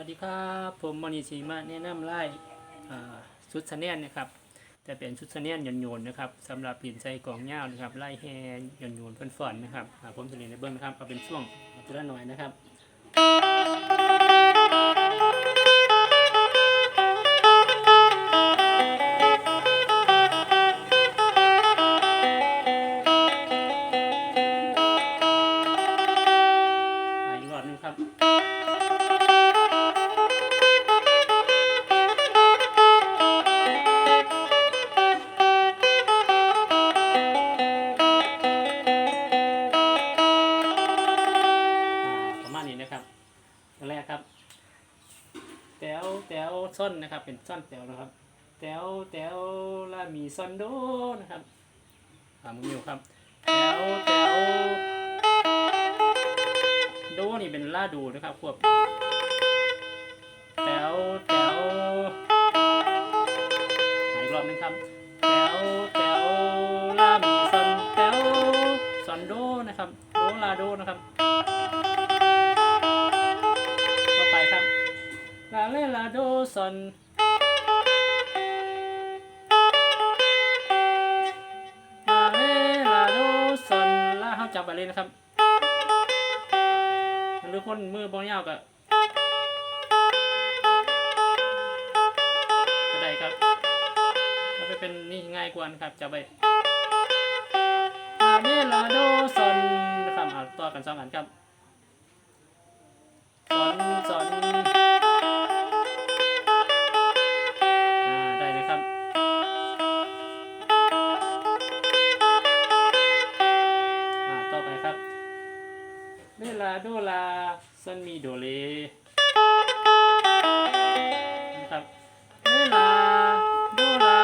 วัสดีครับ ผมมอนีชีมาแนะนำไล่ชุดสะเนียนนะครับแต่เป็นชุดสะเนียนหย่อนโยนนะครับสำหรับผินใส่กองเงานะครับไล่แฮหย่อนโยนๆฝอนๆนะครับผมจะเรียนในเบื้องนะครับเอาเป็นช่วงตัวละหน่อยนะครับ ซ่อนนะครับ เป็นซ่อนแต๋วนะครับแต๋วแต๋วลามีซ่อนโดนะครับอ่ามือมิวครับแต๋วแต๋วโดนี่เป็นลาดูนะครับควบแต๋วแต๋วอีกรอบหนึงครับแต๋วแต๋วลามีซ่อนแต๋วซ่อนโดนะครับโดลาโดนะครับ เลลาโดซอนลาเลลาโดซอนลาเขาจับไปเลยนะครับ หรือคนมือบอลยาวก็ก็ได้ครับแล้วไปเป็นนี่ง่ายกว่านะครับจับไปลาเลลาโดซอนนะครับเอาต่อกันสองอันครับ เลนะครับเวลาโดลา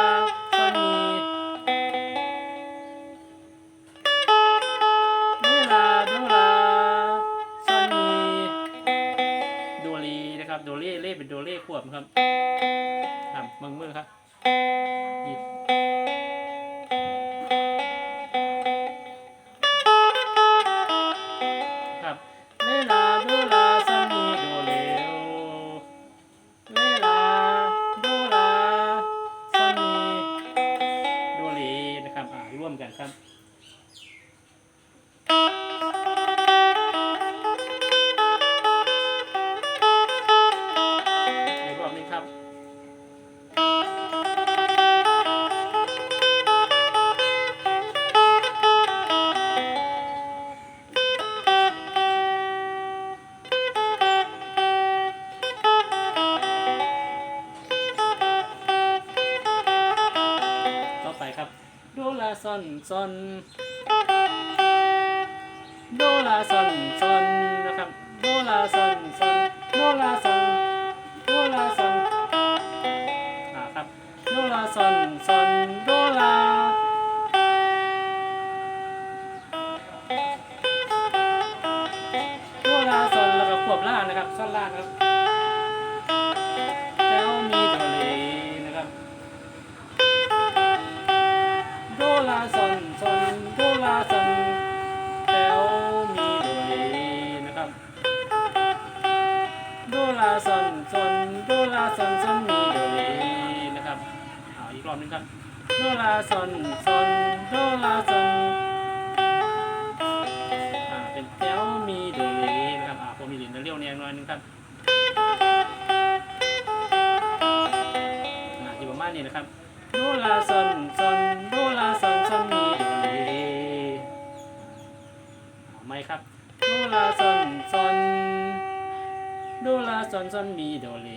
ซันมีเวลาโดลาซันมีโดรีนะครับโดเล่เล่เป็นโดเล่ขวบครับครับมือมือครับหยิบครับ ครับ โดลาซอนซอน โดลาซอนซอนนะครับ โดลาซอนซอน โดลาซอน โดลาซอนอ่าครับ โดลาซอนซอน โดลาโดลาซอนแล้วก็ควบล่านะครับซอนล่านะครับ ซอนซนโดลาซอนซนมีโดเลนะครับเอาอีกรอบหนึงครับโดลาซอนซนโดลาซนอ่าเป็นแถวมีโดเลนะครับอ่าผมมีเหรียญเรียวแนงหน่อยหนึงครับอ่าที่ประมาณนี้นะครับโดลาซอนซนโดลาซอนซนมีโดเลไหมครับโดลาซอนซน โดลาซอนซอนมีโดเล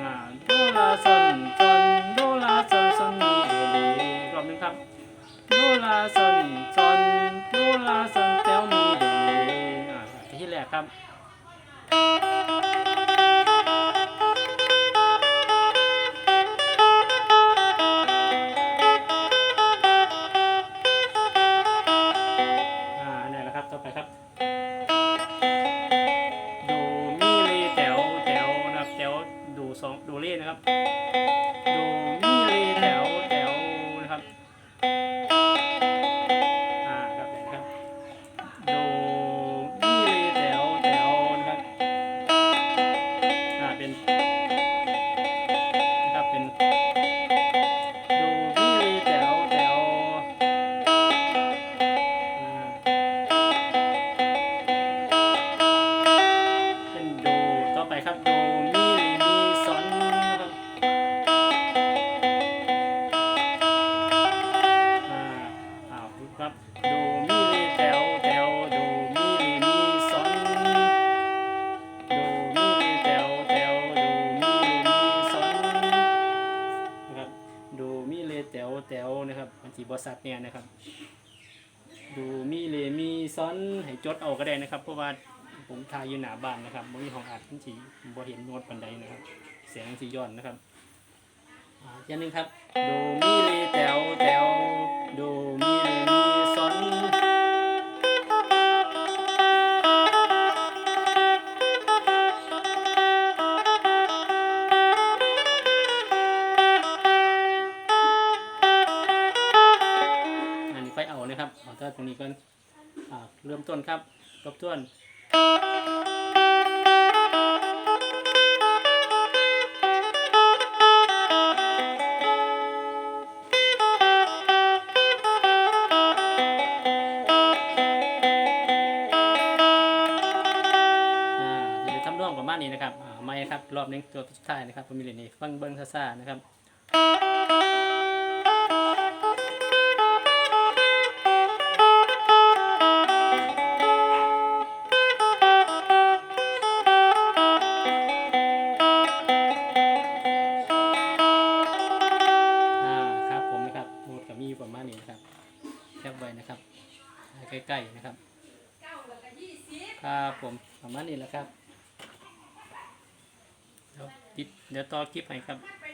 อ่าโดลาซอนซอนโดลาซอนซอนมีโดเลอีกรอบหนึงครับโดลาซอนซอนโดลาซอนแต้วมีโดเลอ่าที่แรกครับ อ่า ดเนี่ยนะครับ ดูมีเลมีซ้อนให้จดเอาก็ได้นะครับ เพราะว่าผมทายอยู่หน้าบ้านนะครับบ่มีห้องอัดทันทีบ่เห็นโน้ตปันใดนะครับ เสียงสีย้อนนะครับอ่าอย่างหนึงครับ โดมีเลแตวแตวโดมีเล อ่าเริ่มต้นครับทบทวนอ่าจะได้ทำร่องประมาณนี้นะครับอ่าไม่ครับ รอบนึงตัวสุดท้ายนะครับผมมีเหรียญนี้ฟังเบิ้งซ่าๆนะครับ ปไว้นะครับใกล้ๆนะครับครับผมประมาณนี้แหละครับเดี๋ยวติดเดี๋ยวต่อคลิปให้ครับ